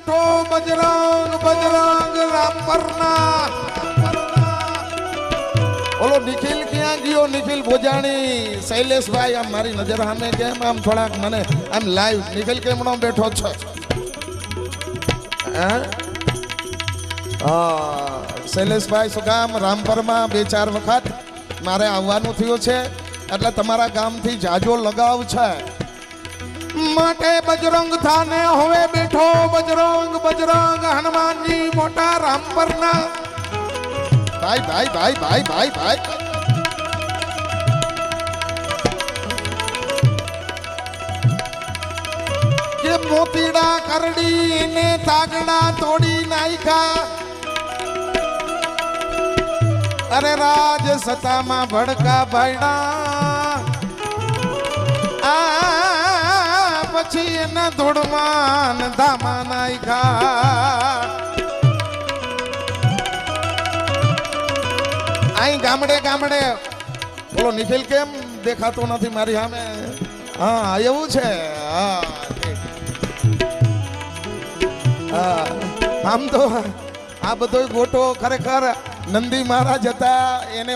બેઠો બજરંગ બજરંગ રામપરના ઓલો નિખિલ ક્યાં ગયો? નિખિલ ભોજાણી, શૈલેષભાઈ, આમ મારી નજર સામે કેમ? આમ થોડાક મને આમ લાઈવ નિખિલ કેમનો બેઠો છે? હે? શૈલેષભાઈ, શું કામ રામપરમાં બે ચાર વખત મારે આવવાનું થયું છે. એટલે તમારા ગામથી જાજો લગાવ છે. માટે બજરંગ થાને હવે બેઠો બજરંગ બજરંગ, હનુમાનજી મોટા રામપરના ભાઈ ભાઈ ભાઈ ભાઈ ભાઈ ભાઈ. કે મોતીડા કરડી ને તાગડા તોડી નાખ્યા. અરે રાજ સતામાં ભડકા ભાઈડા પછી એના ધામા નાખ્યા અહીં ગામડે ગામડે. બોલો, નિખિલ કેમ દેખાતો નથી મારી સામે? હા, એવું છે. હા, આમ તો આ બધો ગોટો ખરેખર નંદી મહારાજ હતા, એને